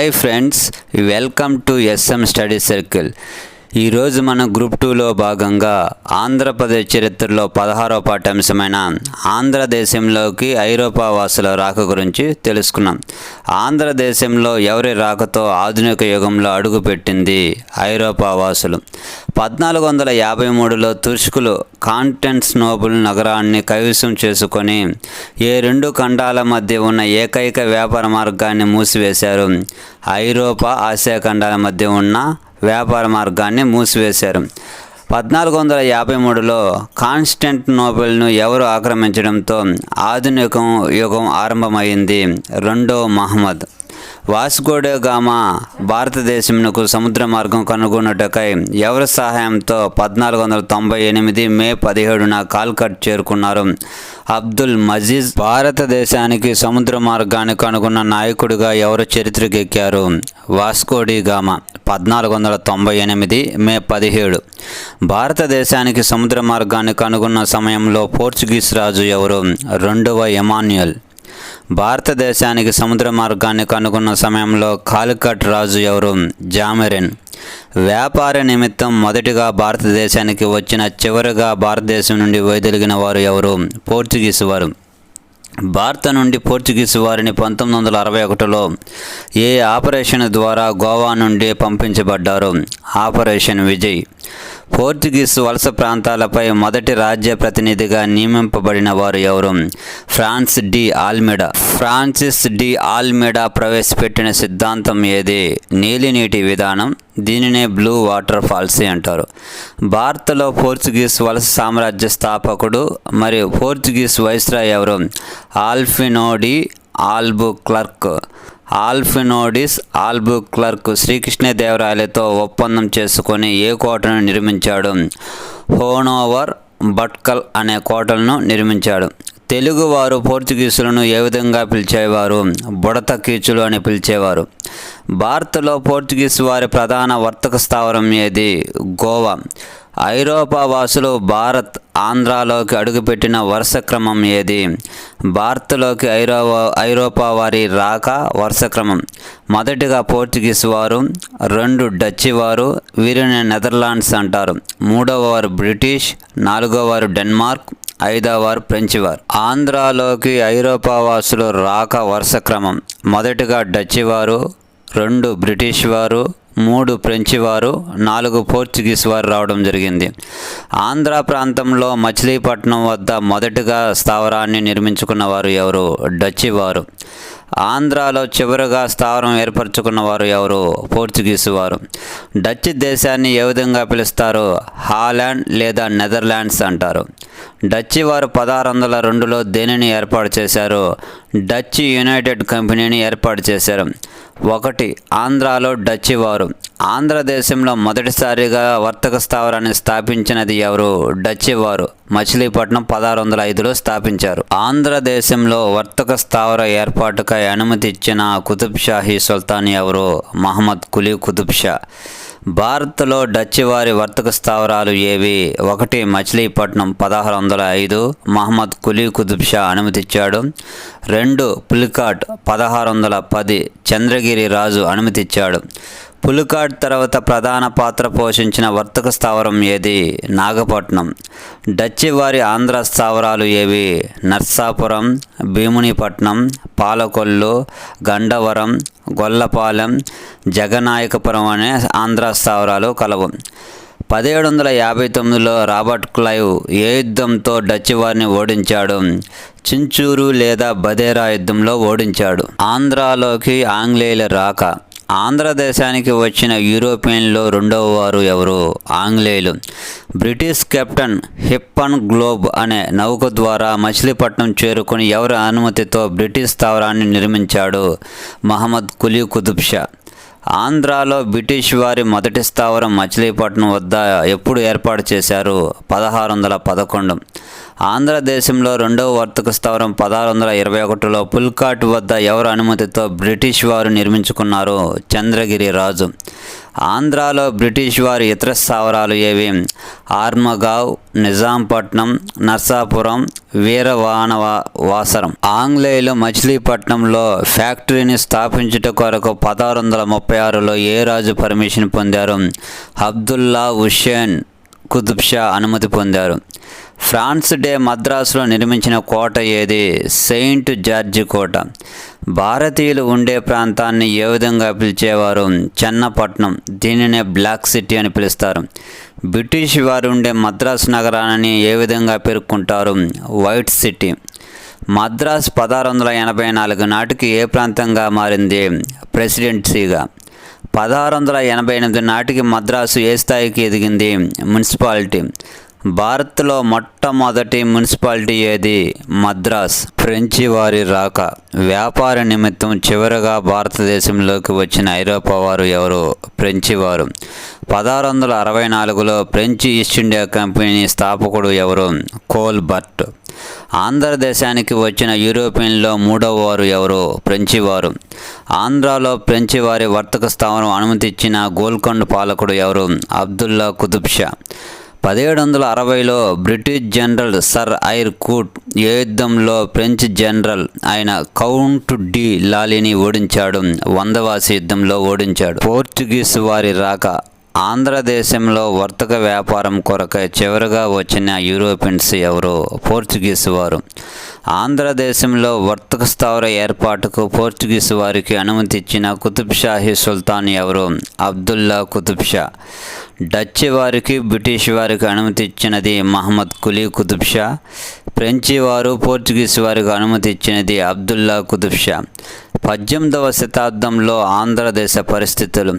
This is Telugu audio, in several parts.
Hi friends welcome to SM study circle ఈరోజు మన గ్రూప్ టూలో భాగంగా ఆంధ్రప్రదేశ్ చరిత్రలో పదహారవ పాఠ్యాంశమైన ఆంధ్రదేశంలోకి ఐరోపా వాసుల రాక గురించి తెలుసుకున్నాం. ఆంధ్రదేశంలో ఎవరి రాకతో ఆధునిక యుగంలో అడుగుపెట్టింది ఐరోపా వాసులు. పద్నాలుగు వందల యాభై మూడులో తుర్ష్కులు నోబుల్ నగరాన్ని కైవసం చేసుకొని ఏ రెండు ఖండాల మధ్య ఉన్న ఏకైక వ్యాపార మార్గాన్ని మూసివేశారు. ఐరోపా ఆసియా ఖండాల మధ్య ఉన్న వ్యాపార మార్గాన్ని మూసివేశారు. పద్నాలుగు వందల యాభై మూడులో కాన్స్టెంట్ నోబెల్ను ఎవరు ఆక్రమించడంతో ఆధునిక యుగం ఆరంభమైంది రెండో మహమ్మద్. వాస్కోడే గామా భారతదేశంకు సముద్ర మార్గం కనుగొనుటకై ఎవరి సహాయంతో పద్నాలుగు వందల తొంభై ఎనిమిది మే పదిహేడున కాల్కట్ చేరుకున్నారు. అబ్దుల్ మజీజ్ భారతదేశానికి సముద్ర మార్గాన్ని కనుగొన్న నాయకుడిగా ఎవరు చరిత్రకెక్కారు? వాస్కోడి గామా పద్నాలుగు వందల తొంభై ఎనిమిది మే పదిహేడు. భారతదేశానికి సముద్ర మార్గాన్ని కనుగొన్న సమయంలో పోర్చుగీస్ రాజు ఎవరు? రెండవ ఎమాన్యుయల్. భారతదేశానికి సముద్ర మార్గాన్ని కనుగొన్న సమయంలో కాలికట్ రాజు ఎవరు? జామెరిన్. వ్యాపార నిమిత్తం మొదటిగా భారతదేశానికి వచ్చిన చివరిగా భారతదేశం నుండి వైదొలిగిన వారు ఎవరు? పోర్చుగీస్ వారు. భారత నుండి పోర్చుగీసు వారిని పంతొమ్మిది వందల అరవై ఒకటిలో ఏ ఆపరేషన్ ద్వారా గోవా నుండి పంపించబడ్డారు? ఆపరేషన్ విజయ్. పోర్చుగీస్ వలస ప్రాంతాలపై మొదటి రాజ్య ప్రతినిధిగా నియమింపబడిన వారు ఎవరు? Francis de Almeida. Francis de Almeida ప్రవేశపెట్టిన సిద్ధాంతం ఏది? నీలినీటి విధానం దీనినే బ్లూ వాటర్ ఫాల్సీ అంటారు. భారత్లో పోర్చుగీస్ వలస సామ్రాజ్య స్థాపకుడు మరియు పోర్చుగీస్ వైస్రాయ్ ఎవరు? ఆల్ఫినోడి ఆల్బు క్లర్క్ ఆల్ఫినోడిస్ ఆల్బు క్లర్క్ శ్రీకృష్ణదేవరాయలతో ఒప్పందం చేసుకొని ఏ కోటను నిర్మించాడు? హోనోవర్ బట్కల్ అనే కోటలను నిర్మించాడు. తెలుగువారు పోర్చుగీసులను ఏ విధంగా పిలిచేవారు? బుడత కీచులు అని పిలిచేవారు. భారత్లో పోర్చుగీస్ వారి ప్రధాన వర్తక స్థావరం ఏది? గోవా. ఐరోపా వాసులు భారత్ ఆంధ్రాలోకి అడుగుపెట్టిన వరుస క్రమం ఏది? భారత్లోకి ఐరోపా ఐరోపా వారి రాక వరుస క్రమం. మొదటిగా పోర్చుగీస్ వారు రెండు డచ్ వారు వీరిని నెదర్లాండ్స్ అంటారు. మూడవ వారు బ్రిటిష్ నాలుగో వారు డెన్మార్క్ ఐదవ వారు ఫ్రెంచ్ వారు. ఆంధ్రాలోకి ఐరోపా వాసులు రాక వరుస క్రమం. మొదటిగా డచ్ వారు రెండు బ్రిటిష్ వారు మూడు ఫ్రెంచి వారు నాలుగు పోర్చుగీస్ వారు రావడం జరిగింది. ఆంధ్ర ప్రాంతంలో మచిలీపట్నం వద్ద మొదటిగా స్థావరాన్ని నిర్మించుకున్న వారు ఎవరు? డచ్చి వారు ఆంధ్రాలో చివరిగా స్థావరం ఏర్పరచుకున్న వారు ఎవరు? పోర్చుగీస్ వారు. డచ్ దేశాన్ని ఏ విధంగా పిలుస్తారు హాలాండ్ లేదా నెదర్లాండ్స్ అంటారు. డచ్ వారు పదహారు వందల రెండులో దేనిని ఏర్పాటు చేశారు? డచ్ యునైటెడ్ కంపెనీని ఏర్పాటు చేశారు. ఒకటి ఆంధ్రాలో డచ్ వారు. ఆంధ్రదేశంలో మొదటిసారిగా వర్తక స్థావరాన్ని స్థాపించినది ఎవరు? డచ్ వారు. మచిలీపట్నం పదహారు వందల ఐదులో స్థాపించారు. ఆంధ్రదేశంలో వర్తక స్థావర ఏర్పాటుకై అనుమతి ఇచ్చిన కుతుబ్ షాహీ సుల్తాన్ ఎవరు? మహమ్మద్ కులీ కుతుబ్ షా భారత్లో డచ్ వారి వర్తక స్థావరాలు ఏవి? ఒకటి మచిలీపట్నం పదహారు వందల ఐదు. మహమ్మద్ కులీ కుతుబ్ షా అనుమతిచ్చాడు రెండు పులికాట్ పదహారు వందల పది. చంద్రగిరి రాజు అనుమతిచ్చాడు పులికాట్ తర్వాత ప్రధాన పాత్ర పోషించిన వర్తక స్థావరం ఏది? నాగపట్నం. డచ్ వారి ఆంధ్ర స్థావరాలు ఏవి? నర్సాపురం భీమునిపట్నం పాలకొల్లు గండవరం గొల్లపాలెం జగనాయకపురం అనే ఆంధ్ర స్థావరాలు కలవు. పదిహేడు వందల యాభై తొమ్మిదిలో రాబర్ట్ క్లైవ్ ఏ యుద్ధంతో డచ్ వారిని ఓడించాడు? చించూరు లేదా బదేరా యుద్ధంలో ఓడించాడు. ఆంధ్రాలోకి ఆంగ్లేయుల రాక. ఆంధ్రదేశానికి వచ్చిన యూరోపియన్లో రెండవ వారు ఎవరు? ఆంగ్లేయులు. బ్రిటిష్ కెప్టెన్ హిప్పన్ గ్లోబ్ అనే నౌక ద్వారా మచిలీపట్నం చేరుకుని ఎవరి అనుమతితో బ్రిటిష్ స్థావరాన్ని నిర్మించాడు? మహమ్మద్ కులీ కుతుబ్ షా ఆంధ్రాలో బ్రిటిష్ వారి మొదటి స్థావరం మచిలీపట్నం వద్ద ఎప్పుడు ఏర్పాటు చేశారు? పదహారు వందల పదకొండు. ఆంధ్రదేశంలో రెండవ వర్తక స్థావరం పదహారు వందల ఇరవై ఒకటిలో పుల్కాట్ వద్ద ఎవరి అనుమతితో బ్రిటిష్ వారు నిర్మించుకున్నారు చంద్రగిరి రాజు. ఆంధ్రాలో బ్రిటిష్ వారి ఇతర స్థావరాలు ఏవి? ఆర్మగావ్ నిజాంపట్నం నర్సాపురం వీరవానవ వాసరం ఆంగ్లేయులు మచిలీపట్నంలో ఫ్యాక్టరీని స్థాపించుట కొరకు పదహారు వందల ముప్పై ఆరులో ఏ రాజు పర్మిషన్ పొందారు? అబ్దుల్లా హుస్సేన్ కుతుబ్ షా అనుమతి పొందారు. ఫ్రాన్స్ డే మద్రాసులో నిర్మించిన కోట ఏది? సెయింట్ జార్జి కోట. భారతీయులు ఉండే ప్రాంతాన్ని ఏ విధంగా పిలిచేవారు? చెన్నపట్నం. దీనినే బ్లాక్ సిటీ అని పిలుస్తారు. బ్రిటిష్ వారు ఉండే మద్రాసు నగరాన్ని ఏ విధంగా పేర్కొంటారు? White city. మద్రాస్ పదహారు వందల ఎనభై నాలుగు నాటికి ఏ ప్రాంతంగా మారింది? ప్రెసిడెన్సీగా. పదహారు వందల ఎనభై ఎనిమిది నాటికి మద్రాసు ఏ స్థాయికి ఎదిగింది? మున్సిపాలిటీ. భారత్లో మొట్టమొదటి మున్సిపాలిటీ ఏది? మద్రాస్. ఫ్రెంచి వారి రాక. వ్యాపార నిమిత్తం చివరగా భారతదేశంలోకి వచ్చిన ఐరోపా వారు ఎవరు? ఫ్రెంచి వారు. పదహారు వందల అరవై నాలుగులో ఫ్రెంచ్ ఈస్ట్ ఇండియా కంపెనీ స్థాపకుడు ఎవరు? కోల్బర్ట్ ఆంధ్రదేశానికి వచ్చిన యూరోపియన్లో మూడవ వారు ఎవరు? ఫ్రెంచి వారు. ఆంధ్రాలో ఫ్రెంచి వారి వర్తక స్థావరం అనుమతిచ్చిన గోల్కొండ పాలకుడు ఎవరు? అబ్దుల్లా కుతుబ్ షా. పదిహేడు వందల అరవైలో British general sir Eyre Coote ఏ యుద్ధంలో ఫ్రెంచ్ జనరల్ ఆయన కౌంట్ డి లాలీని ఓడించాడు. వందవాసి యుద్ధంలో ఓడించాడు. పోర్చుగీస్ వారి రాక ఆంధ్రదేశంలో వర్తక వ్యాపారం కొరకై చివరిగా వచ్చిన యూరోపియన్స్ ఎవరు? పోర్చుగీస్ వారు. ఆంధ్రదేశంలో వర్తక స్థావర ఏర్పాటుకు పోర్చుగీస్ వారికి అనుమతి ఇచ్చిన కుతుబ్షాహీ సుల్తాన్ ఎవరు? అబ్దుల్లా కుతుబ్షా. డచ్ వారికి బ్రిటిష్ వారికి అనుమతి ఇచ్చినది మహమ్మద్ కులీ కుతుబ్షా. ఫ్రెంచి వారు పోర్చుగీస్ వారికి అనుమతి ఇచ్చినది అబ్దుల్లా కుతుబ్షా. పద్దెనిమిదవ శతాబ్దంలో ఆంధ్రదేశ పరిస్థితులు.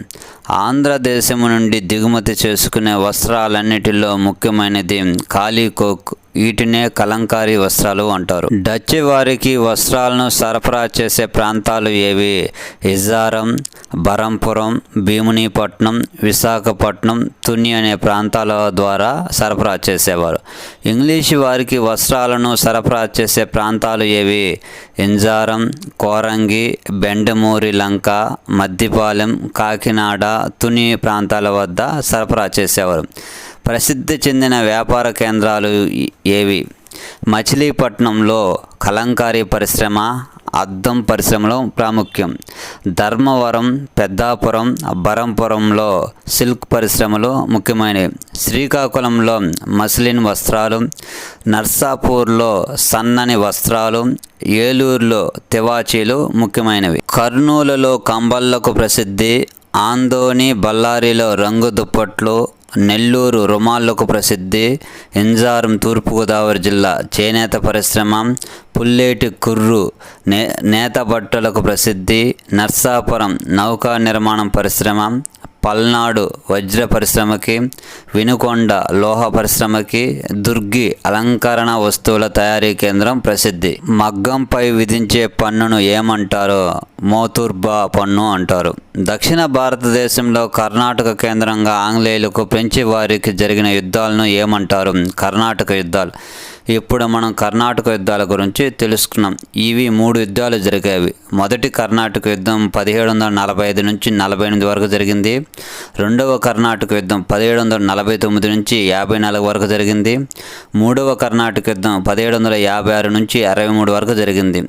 ఆంధ్రదేశము నుండి దిగుమతి చేసుకునే వస్త్రాలన్నిటిలో ముఖ్యమైనది కాళీకోక్ వీటినే కలంకారీ వస్త్రాలు అంటారు. డచ్ వారికి వస్త్రాలను సరఫరా చేసే ప్రాంతాలు ఏవి? ఇజారం బరంపురం భీమునిపట్నం విశాఖపట్నం తుని అనే ప్రాంతాల ద్వారా సరఫరా చేసేవారు. ఇంగ్లీష్ వారికి వస్త్రాలను సరఫరా చేసే ప్రాంతాలు ఏవి? ఇంజారం కోరంగి బెండమూరి లంక మద్దిపాలెం కాకినాడ తుని ప్రాంతాల వద్ద సరఫరా చేసేవారు. ప్రసిద్ధి చెందిన వ్యాపార కేంద్రాలు ఏవి? మచిలీపట్నంలో కలంకారీ పరిశ్రమ అద్దం పరిశ్రమలో ప్రాముఖ్యం. ధర్మవరం పెద్దాపురం బరంపురంలో సిల్క్ పరిశ్రమలు ముఖ్యమైనవి. శ్రీకాకుళంలో మస్లిన్ వస్త్రాలు నర్సాపూర్లో సన్నని వస్త్రాలు ఏలూరులో తివాచీలు ముఖ్యమైనవి. కర్నూలులో కంబళ్ళకు ప్రసిద్ధి ఆందోని బళ్ళారిలో రంగు దుప్పట్లు నెల్లూరు రుమాళ్ళకు ప్రసిద్ధి ఎంజారం తూర్పుగోదావరి జిల్లా చేనేత పరిశ్రమ పుల్లేటి కుర్రు నే నేత బట్టలకు ప్రసిద్ధి నర్సాపురం నౌకా నిర్మాణం పరిశ్రమ పల్నాడు వజ్ర పరిశ్రమకి వినుకొండ లోహ పరిశ్రమకి దుర్గి అలంకరణ వస్తువుల తయారీ కేంద్రం ప్రసిద్ధి. మగ్గంపై విధించే పన్నును ఏమంటారు మోతుర్బా పన్ను అంటారు. దక్షిణ భారతదేశంలో కర్ణాటక కేంద్రంగా ఆంగ్లేయులకు పెంచి వారికి జరిగిన యుద్ధాలను ఏమంటారు? కర్ణాటక యుద్ధాలు. ఇప్పుడు మనం కర్ణాటక యుద్ధాల గురించి తెలుసుకున్నాం. ఇవి మూడు యుద్ధాలు జరిగాయి. మొదటి కర్ణాటక యుద్ధం పదిహేడు వందల నలభై ఐదు నుంచి నలభై ఎనిమిది వరకు జరిగింది. రెండవ కర్ణాటక యుద్ధం పదిహేడు వందల నలభై తొమ్మిది నుంచి యాభై నాలుగు వరకు జరిగింది. మూడవ కర్ణాటక యుద్ధం పదిహేడు వందల యాభై ఆరు నుంచి అరవై మూడు వరకు జరిగింది.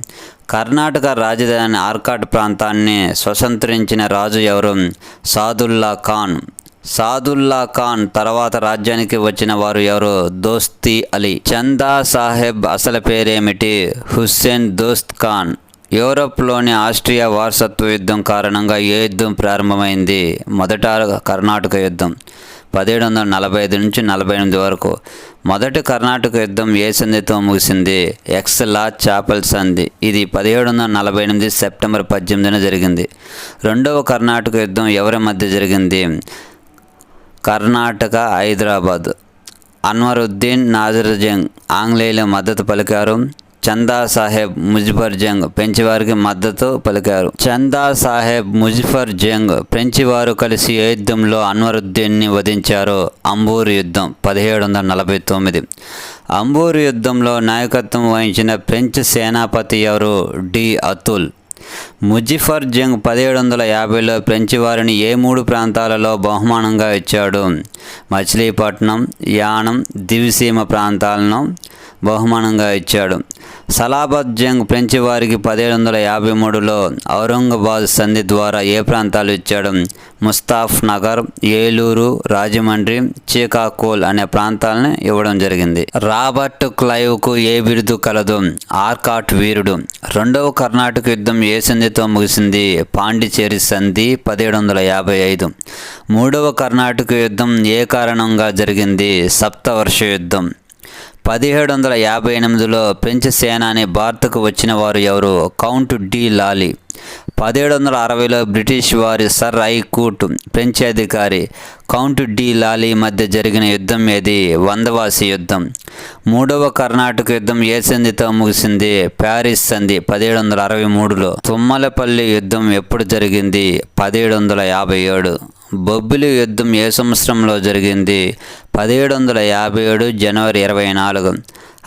కర్ణాటక రాజధాని ఆర్కాట్ ప్రాంతాన్ని స్వతంత్రించిన రాజు ఎవరు? సాదుల్లా ఖాన్. సాదుల్లా ఖాన్ తర్వాత రాజ్యానికి వచ్చిన వారు ఎవరు? దోస్తి అలీ. చందా సాహెబ్ అసలు పేరేమిటి? హుస్సేన్ దోస్త్ ఖాన్. యూరోప్లోని ఆస్ట్రియా వారసత్వ యుద్ధం కారణంగా ఏ యుద్ధం ప్రారంభమైంది? మొదట కర్ణాటక యుద్ధం. పదిహేడు వందల నలభై ఐదు నుంచి నలభై ఎనిమిది వరకు. మొదటి కర్ణాటక యుద్ధం ఏ సంధితో ముగిసింది? ఎక్స్ లా చాపల్ సంధి. ఇది పదిహేడు వందల నలభై ఎనిమిది సెప్టెంబర్ పద్దెనిమిదిన జరిగింది. రెండవ కర్ణాటక యుద్ధం ఎవరి మధ్య జరిగింది? కర్ణాటక హైదరాబాద్. అన్వరుద్దీన్ నాజర్ జంగ్ ఆంగ్లేయుల మద్దతు పలికారు. చందా సాహెబ్ ముజఫర్ జంగ్ పెంచివారికి మద్దతు పలికారు. చందా సాహెబ్ ముజఫర్ జంగ్ ఫ్రెంచివారు కలిసి ఏ యుద్ధంలో అన్వరుద్దీన్ని వధించారు. అంబూర్ యుద్ధం పదిహేడు వందల నలభై తొమ్మిది. అంబూర్ యుద్ధంలో నాయకత్వం వహించిన ఫ్రెంచ్ సేనాపతి ఎవరు? డి. అతుల్. ముజిఫర్ జంగ్ పదిహేడు వందల యాభైలో ఫ్రెంచి వారిని ఏ మూడు ప్రాంతాలలో బహుమానంగా ఇచ్చాడు? మచిలీపట్నం యానం దివిసీమ ప్రాంతాలను బహుమానంగా ఇచ్చాడు. సలాబత్ జంగ్ ఫ్రెంచి వారికి పదిహేడు వందల యాభై మూడులో ఔరంగాబాద్ సంధి ద్వారా ఏ ప్రాంతాలు ఇచ్చాడు? ముస్తాఫ్ నగర్ ఏలూరు రాజమండ్రి చీకాకోల్ అనే ప్రాంతాలను ఇవ్వడం జరిగింది. రాబర్ట్ క్లైవ్కు ఏ బిరుదు కలదు? ఆర్కాట్ వీరుడు. రెండవ కర్ణాటక యుద్ధం ఏ సంధితో ముగిసింది. పాండిచేరి సంధి పదిహేడు వందల యాభై ఐదు. మూడవ కర్ణాటక యుద్ధం ఏ కారణంగా జరిగింది? సప్తవర్ష యుద్ధం. పదిహేడు వందల యాభై ఎనిమిదిలో ఫ్రెంచ్ సేనాని భారత్కు వచ్చిన వారు ఎవరు? కౌంట్ డి లాలీ. పదిహేడు వందల అరవైలో బ్రిటిష్ వారి సర్ ఐ ఫ్రెంచ్ అధికారి కౌంట్ డి లాలీ మధ్య జరిగిన యుద్ధం ఏది? వందవాసి యుద్ధం. మూడవ కర్ణాటక యుద్ధం ఏ సంధితో ముగిసింది? ప్యారిస్ సంధి పదిహేడు వందల అరవై మూడులో. తుమ్మలపల్లి యుద్ధం ఎప్పుడు జరిగింది? పదిహేడు వందల యాభై ఏడు. బొబ్బిలి యుద్ధం ఏ సంవత్సరంలో జరిగింది? పదిహేడు వందల యాభై ఏడు జనవరి ఇరవై నాలుగు.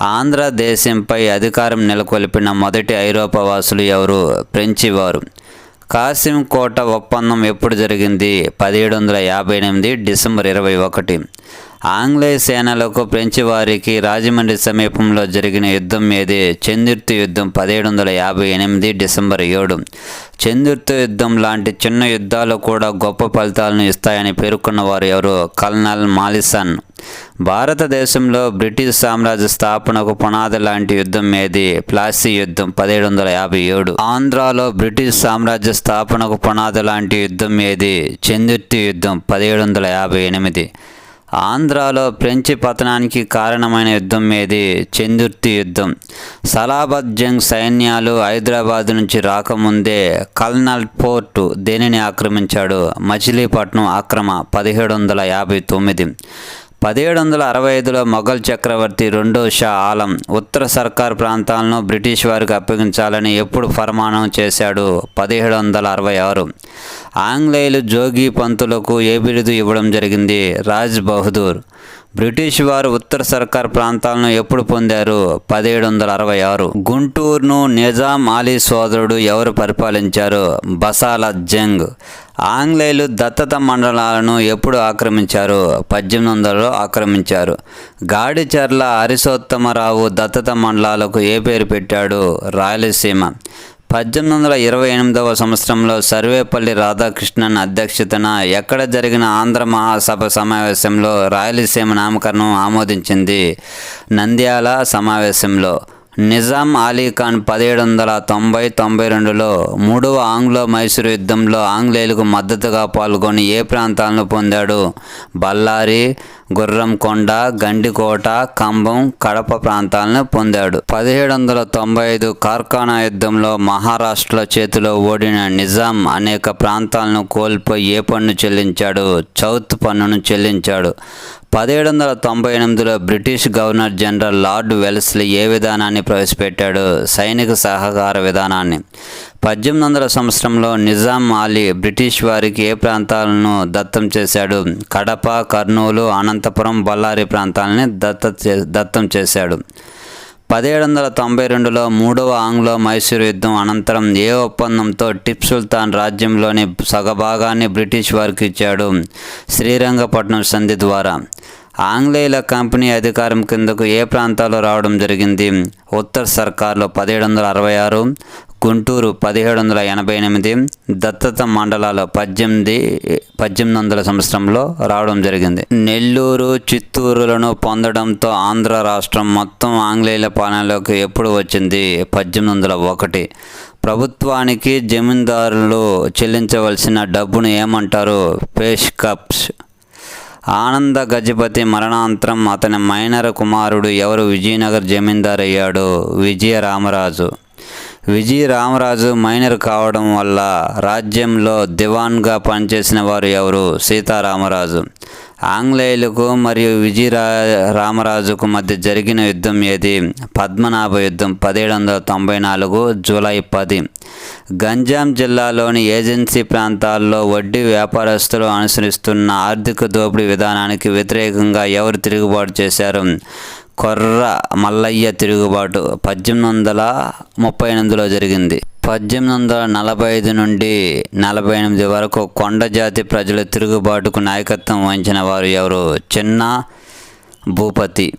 ఆంధ్రదేశంపై అధికారం నెలకొల్పిన మొదటి ఐరోపావాసులు ఎవరు? ఫ్రెంచి వారు కాసిం కోట ఒప్పందం ఎప్పుడు జరిగింది? పదిహేడు వందల యాభై ఎనిమిది డిసెంబర్ ఇరవై ఒకటి. ఆంగ్లేయ సేనలకు ఫ్రెంచి వారికి రాజమండ్రి సమీపంలో జరిగిన యుద్ధం మీదే చందుర్తి యుద్ధం పదిహేడు వందల యాభై ఎనిమిది డిసెంబర్ ఏడు. చందుర్తి యుద్ధం లాంటి చిన్న యుద్ధాలు కూడా గొప్ప ఫలితాలను ఇస్తాయని పేర్కొన్న వారు ఎవరు? Colonel Malleson. భారతదేశంలో బ్రిటిష్ సామ్రాజ్య స్థాపనకు పునాది లాంటి యుద్ధం ఏది? ప్లాసీ యుద్ధం పదిహేడు వందల యాభై ఏడు. ఆంధ్రాలో బ్రిటిష్ సామ్రాజ్య స్థాపనకు పునాది లాంటి యుద్ధం ఏది? చందుర్తి యుద్ధం పదిహేడు వందల యాభై ఎనిమిది. ఆంధ్రాలో ఫ్రెంచి పతనానికి కారణమైన యుద్ధం ఏది? చందుర్తి యుద్ధం. సలాబత్ జంగ్ సైన్యాలు హైదరాబాద్ నుంచి రాకముందే కల్నల్ పోర్టు దేనిని ఆక్రమించాడు? మచిలీపట్నం ఆక్రమ పదిహేడు వందల యాభై తొమ్మిది. పదిహేడు వందల అరవై ఐదులో మొఘల్ చక్రవర్తి రెండో షా ఆలం ఉత్తర సర్కార్ ప్రాంతాలను బ్రిటిష్ వారికి అప్పగించాలని ఎప్పుడు ఫర్మానం చేశాడు? పదిహేడు వందల అరవై ఆరు. ఆంగ్లేయులు జోగి పంతులకు ఏ బిరుదు ఇవ్వడం జరిగింది? రాజ్ బహదూర్. బ్రిటిష్ వారు ఉత్తర సర్కార్ ప్రాంతాలను ఎప్పుడు పొందారు? పదిహేడు వందల అరవై ఆరు. గుంటూరును నిజాం అలీ సోదరుడు ఎవరు పరిపాలించారు? బసాల జంగ్. ఆంగ్లేయులు దత్తత మండలాలను ఎప్పుడు ఆక్రమించారు? పద్దెనిమిది వందలలో ఆక్రమించారు. గాడిచర్ల హరిసోత్తమరావు దత్తత మండలాలకు ఏ పేరు పెట్టాడు? రాయలసీమ. పద్దెనిమిది వందల ఇరవై ఎనిమిదవ సంవత్సరంలో సర్వేపల్లి రాధాకృష్ణన్ అధ్యక్షతన ఎక్కడ జరిగిన ఆంధ్ర మహాసభ సమావేశంలో రాయలసీమ నామకరణం ఆమోదించింది? నంద్యాల సమావేశంలో నిజాం అలీ ఖాన్ పదిహేడు వందల తొంభై తొంభై రెండులో మూడవ ఆంగ్లో మైసూరు యుద్ధంలో ఆంగ్లేయులకు మద్దతుగా పాల్గొని ఏ ప్రాంతాలను పొందాడు? బళ్ళారి గుర్రంకొండ గండికోట కంబం కడప ప్రాంతాలను పొందాడు. పదిహేడు వందల తొంభై ఐదు కార్ఖానా యుద్ధంలో మహారాష్ట్ర చేతిలో ఓడిన నిజాం అనేక ప్రాంతాలను కోల్పోయి ఏ పన్ను చెల్లించాడు? చౌత్ పన్నును చెల్లించాడు. పదిహేడు వందల తొంభై ఎనిమిదిలో British governor general lord Wellesley ఏ విధానాన్ని ప్రవేశపెట్టాడు? సైనిక సహకార విధానాన్ని. పద్దెనిమిది వందల సంవత్సరంలో నిజాం అలీ బ్రిటిష్ వారికి ఏ ప్రాంతాలను దత్తం చేశాడు? కడప కర్నూలు అనంతపురం బళ్ళారి ప్రాంతాలని దత్త దత్తం చేశాడు. పదిహేడు వందల తొంభై రెండులో మూడవ ఆంగ్లో మైసూరు యుద్ధం అనంతరం ఏ ఒప్పందంతో టిప్ సుల్తాన్ రాజ్యంలోని సగభాగాన్ని బ్రిటిష్ వారికి ఇచ్చాడు? శ్రీరంగపట్నం సంధి ద్వారా. ఆంగ్లేయుల కంపెనీ అధికారం కిందకు ఏ ప్రాంతాల్లో రావడం జరిగింది? ఉత్తర సర్కార్లో పదిహేడు వందల అరవై ఆరు గుంటూరు పదిహేడు వందల ఎనభై ఎనిమిది దత్తత మండలాలు పద్దెనిమిది పద్దెనిమిది వందల సంవత్సరంలో రావడం జరిగింది. నెల్లూరు చిత్తూరులను పొందడంతో ఆంధ్ర రాష్ట్రం మొత్తం ఆంగ్లేయుల పాలనలోకి ఎప్పుడు వచ్చింది? పద్దెనిమిది వందల ఒకటి. ప్రభుత్వానికి జమీందారులు చెల్లించవలసిన డబ్బును ఏమంటారు? పేష్ కప్స్. ఆనంద గజపతి మరణాంతరం అతని మైనర్ కుమారుడు ఎవరు? విజయనగర్ జమీందారు అయ్యాడు. విజయరామరాజు. విజయరామరాజు విజయ రామరాజు మైనర్ కావడం వల్ల రాజ్యంలో దివాన్గా పనిచేసిన వారు ఎవరు? సీతారామరాజు. ఆంగ్లేయులకు మరియు విజయరా రామరాజుకు మధ్య జరిగిన యుద్ధం ఏది? పద్మనాభ యుద్ధం పదిహేడు వందల తొంభై నాలుగు జూలై పది. గంజాం జిల్లాలోని ఏజెన్సీ ప్రాంతాల్లో వడ్డీ వ్యాపారస్తులు అనుసరిస్తున్న ఆర్థిక దోపిడీ విధానానికి వ్యతిరేకంగా ఎవరు తిరుగుబాటు చేశారు? కొర్ర మల్లయ్య తిరుగుబాటు పద్దెనిమిది వందల ముప్పై ఎనిమిదిలో జరిగింది. పద్దెనిమిది వందల నలభై ఐదు నుండి నలభై ఎనిమిది వరకు కొండ జాతి ప్రజల తిరుగుబాటుకు నాయకత్వం వహించిన వారు ఎవరు? చిన్న భూపతి.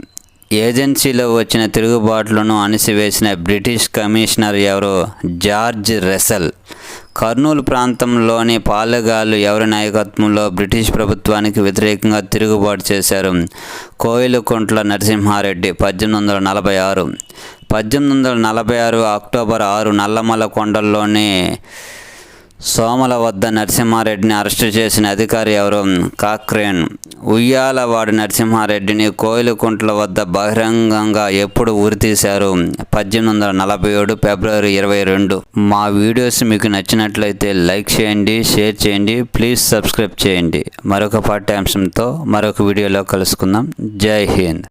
ఏజెన్సీలో వచ్చిన తిరుగుబాట్లను అణిసివేసిన బ్రిటిష్ కమిషనర్ ఎవరు? జార్జ్ రెసల్ కర్నూలు ప్రాంతంలోని పాలెగాళ్ళు ఎవరి నాయకత్వంలో బ్రిటిష్ ప్రభుత్వానికి వ్యతిరేకంగా తిరుగుబాటు చేశారు? కోయిలకుంట్ల నరసింహారెడ్డి పద్దెనిమిది వందల నలభై ఆరు. పద్దెనిమిది వందల నలభై ఆరు అక్టోబర్ ఆరు నల్లమల కొండల్లోని సోమల వద్ద నరసింహారెడ్డిని అరెస్టు చేసిన అధికారి ఎవరు? కాక్రేన్. ఉయ్యాలవాడు నరసింహారెడ్డిని కోయిలకుంట్ల వద్ద బహిరంగంగా ఎప్పుడు ఉరితీశారు పద్దెనిమిది వందల నలభై ఏడు ఫిబ్రవరి ఇరవై రెండు. మా వీడియోస్ మీకు నచ్చినట్లయితే లైక్ చేయండి షేర్ చేయండి ప్లీజ్ సబ్స్క్రైబ్ చేయండి. మరొక పాఠ్యాంశంతో మరొక వీడియోలో కలుసుకుందాం. జై హింద్.